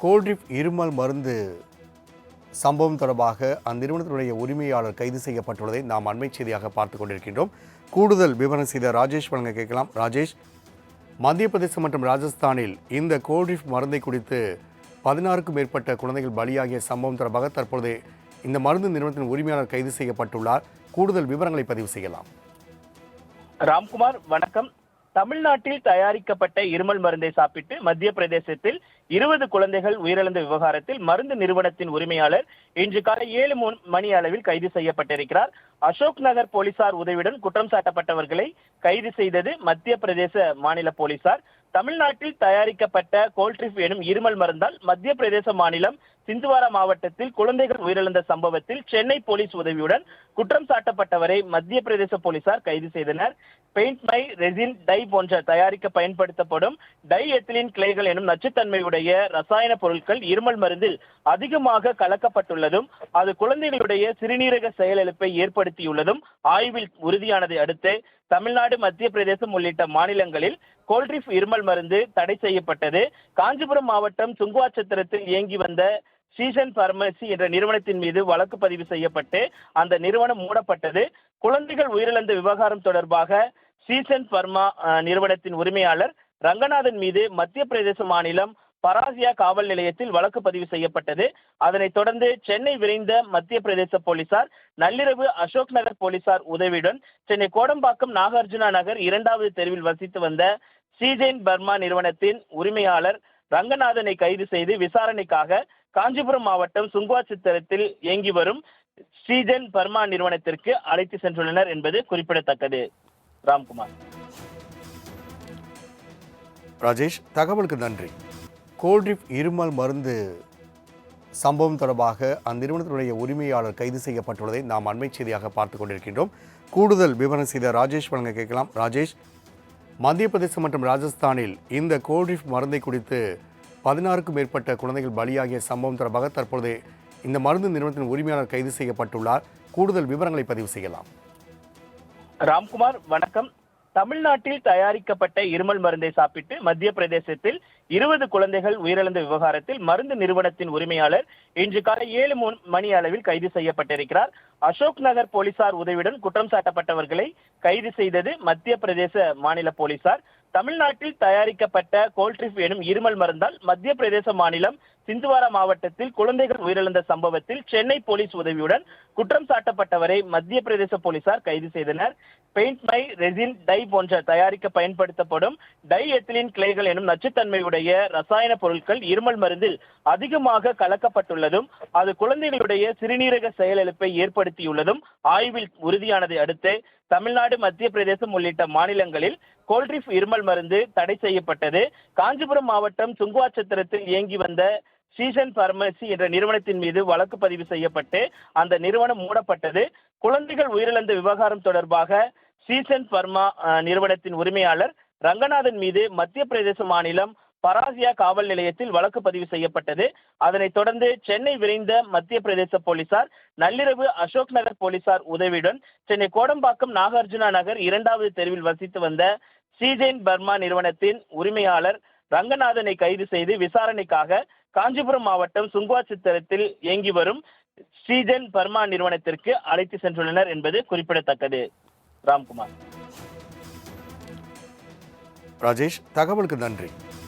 Coldrif இருமல் மருந்து சம்பவம் தொடர்பாக அந்நிறுவனத்தினுடைய உரிமையாளர் கைது செய்யப்பட்டுள்ளதை நாம் அண்மை செய்தியாக பார்த்து கொண்டிருக்கின்றோம். கூடுதல் விவரம் செய்த ராஜேஷ் வழங்க கேட்கலாம். ராஜேஷ் மத்திய பிரதேசம் மற்றும் ராஜஸ்தானில் இந்த கோல்ட்ரிப் மருந்தை குறித்து பதினாறுக்கும் மேற்பட்ட குழந்தைகள் பலியாகிய சம்பவம் தொடர்பாக தற்பொழுது இந்த மருந்து நிறுவனத்தின் உரிமையாளர் கைது செய்யப்பட்டுள்ளார். கூடுதல் விவரங்களை பதிவு செய்யலாம். ராம்குமார் வணக்கம். தமிழ்நாட்டில் தயாரிக்கப்பட்ட இருமல் மருந்தை சாப்பிட்டு மத்திய பிரதேசத்தில் இருபது குழந்தைகள் உயிரிழந்த விவகாரத்தில் மருந்து நிறுவனத்தின் உரிமையாளர் இன்று காலை ஏழு மணி அளவில் கைது செய்யப்பட்டிருக்கிறார். அசோக் நகர் போலீசார் உதவியுடன் குற்றம் சாட்டப்பட்டவர்களை கைது செய்தது மத்திய பிரதேச மாநில போலீசார். தமிழ்நாட்டில் தயாரிக்கப்பட்ட கோல்ட்ரிப் எனும் இருமல் மருந்தால் மத்திய பிரதேச மாநிலம் சிந்துவாரா மாவட்டத்தில் குழந்தைகள் உயிரிழந்த சம்பவத்தில் சென்னை போலீஸ் உதவியுடன் குற்றம் சாட்டப்பட்டவரை மத்திய பிரதேச போலீசார் கைது செய்தனர். பெயிண்ட் மை ரெசின் டை போன்ற தயாரிக்க பயன்படுத்தப்படும் டை எத்திலின் கிளைகள் எனும் நச்சுத்தன்மையுடைய உடைய ரசாயன பொருட்கள் இருமல் மருந்தில் அதிகமாக கலக்கப்பட்டுள்ளதும் அது குழந்தைகளுடைய சிறுநீரக செயலிழப்பை ஏற்படுத்தியுள்ளதும் ஆய்வில் உறுதியானதை அடுத்து தமிழ்நாடு மத்திய பிரதேசம் உள்ளிட்ட மாநிலங்களில் கோல்ட்ரிப் இருமல் மருந்து தடை செய்யப்பட்டது. காஞ்சிபுரம் மாவட்டம் சுங்குவாச்சத்திரத்தில் இயங்கி வந்த சீசன் பார்மசி என்ற நிறுவனத்தின் மீது வழக்கு பதிவு செய்யப்பட்டு அந்த நிறுவனம் மூடப்பட்டது. குழந்தைகள் உயிரிழந்த விவகாரம் தொடர்பாக சீசன் பர்மா நிறுவனத்தின் உரிமையாளர் ரங்கநாதன் மீது மத்திய பிரதேச மாநிலம் பராசியா காவல் நிலையத்தில் வழக்கு பதிவு செய்யப்பட்டது. அதனைத் தொடர்ந்து சென்னை விரைந்த மத்திய பிரதேச போலீசார் நள்ளிரவு அசோக் நகர் போலீசார் உதவியுடன் சென்னை கோடம்பாக்கம் நாகார்ஜுனா நகர் இரண்டாவது தெருவில் வசித்து வந்த சீஜெயின் பர்மா நிறுவனத்தின் உரிமையாளர் ரங்கநாதனை கைது செய்து விசாரணைக்காக காஞ்சிபுரம் மாவட்டம் சுங்குவாச்சித்திரத்தில் இயங்கி வரும் ஸ்ரீஜன் பர்மா நிறுவனத்திற்கு அழைத்து சென்றுள்ளனர் என்பது குறிப்பிடத்தக்கது. ராம்குமார். ராஜேஷ் தகவலுக்கு நன்றி. கோல்ட்ரிப் இருமல் மருந்து சம்பவம் தொடர்பாக அந்நிறுவனத்தினுடைய உரிமையாளர் கைது செய்யப்பட்டுள்ளதை நாம் அண்மை செய்தியாக பார்த்து கொண்டிருக்கின்றோம். கூடுதல் விவரம் செய்த ராஜேஷ் வழங்க கேட்கலாம். ராஜேஷ் மத்திய பிரதேசம் மற்றும் ராஜஸ்தானில் இந்த கோல்ட்ரிப் மருந்தை குறித்து பதினாறுக்கும் மேற்பட்ட குழந்தைகள் பலியாகிய சம்பவம் தொடர்பாக தற்பொழுது இந்த மருந்து நிறுவனத்தின் உரிமையாளர் கைது செய்யப்பட்டுள்ளார். கூடுதல் விவரங்களை பதிவு செய்யலாம். ராம்குமார் வணக்கம். தமிழ்நாட்டில் தயாரிக்கப்பட்ட இருமல் மருந்தை சாப்பிட்டு மத்திய பிரதேசத்தில் இருபது குழந்தைகள் உயிரிழந்த விவகாரத்தில் மருந்து நிறுவனத்தின் உரிமையாளர் இன்று காலை ஏழு மணி அளவில் கைது செய்யப்பட்டிருக்கிறார். அசோக் நகர் போலீசார் உதவியுடன் குற்றம் சாட்டப்பட்டவர்களை கைது செய்தது மத்திய பிரதேச மாநில போலீசார். தமிழ்நாட்டில் தயாரிக்கப்பட்ட கோல்ட்ரிஃப் எனும் இருமல் மருந்தால் மத்திய பிரதேச மாநிலம் சிந்துவாரா மாவட்டத்தில் குழந்தைகள் உயிரிழந்த சம்பவத்தில் சென்னை போலீஸ் உதவியுடன் குற்றம் சாட்டப்பட்டவரை மத்திய பிரதேச போலீசார் கைது செய்தனர். பெயிண்ட் மை ரெசின் டை போன்ற தயாரிக்க பயன்படுத்தப்படும் டை எத்திலின் கிளைகள் எனும் நச்சுத்தன்மையுடைய ரசாயன பொருட்கள் இருமல் மருந்தில் அதிகமாக கலக்கப்பட்டுள்ளதும் அது குழந்தைகளுடைய சிறுநீரக செயலிழப்பை ஏற்படுத்தியுள்ளதும் ஆய்வில் உறுதியானதை அடுத்து தமிழ்நாடு மத்திய பிரதேசம் உள்ளிட்ட மாநிலங்களில் கோல்ட்ரிஃப் இருமல் மருந்து தடை செய்யப்பட்டது. காஞ்சிபுரம் மாவட்டம் சுங்குவாச்சத்திரத்தில் இயங்கி வந்த சீசன் பார்மசி என்ற நிறுவனத்தின் மீது வழக்கு பதிவு செய்யப்பட்டு அந்த நிறுவனம் மூடப்பட்டது. குழந்தைகள் உயிரிழந்த விவகாரம் தொடர்பாக சீசன் பர்மா நிறுவனத்தின் உரிமையாளர் ரங்கநாதன் மீது மத்திய பிரதேச மாநிலம் பராசியா காவல் நிலையத்தில் வழக்கு பதிவு செய்யப்பட்டது. அதனைத் தொடர்ந்து சென்னை விரைந்த மத்திய பிரதேச போலீசார் நள்ளிரவு அசோக் நகர் போலீசார் உதவியுடன் சென்னை கோடம்பாக்கம் நாகார்ஜுனா நகர் இரண்டாவது தெருவில் வசித்து வந்த சீஜெயின் பர்மா நிறுவனத்தின் உரிமையாளர் ரங்கநாதனை கைது செய்து விசாரணைக்காக காஞ்சிபுரம் மாவட்டம் சுங்குவாச்சித்திரத்தில் இயங்கி வரும் ஸ்ரீஜன் பர்மா நிறுவனத்திற்கு அழைத்து சென்றுள்ளனர் என்பது குறிப்பிடத்தக்கது. ராம்குமார். ராஜேஷ் தகவலுக்கு நன்றி.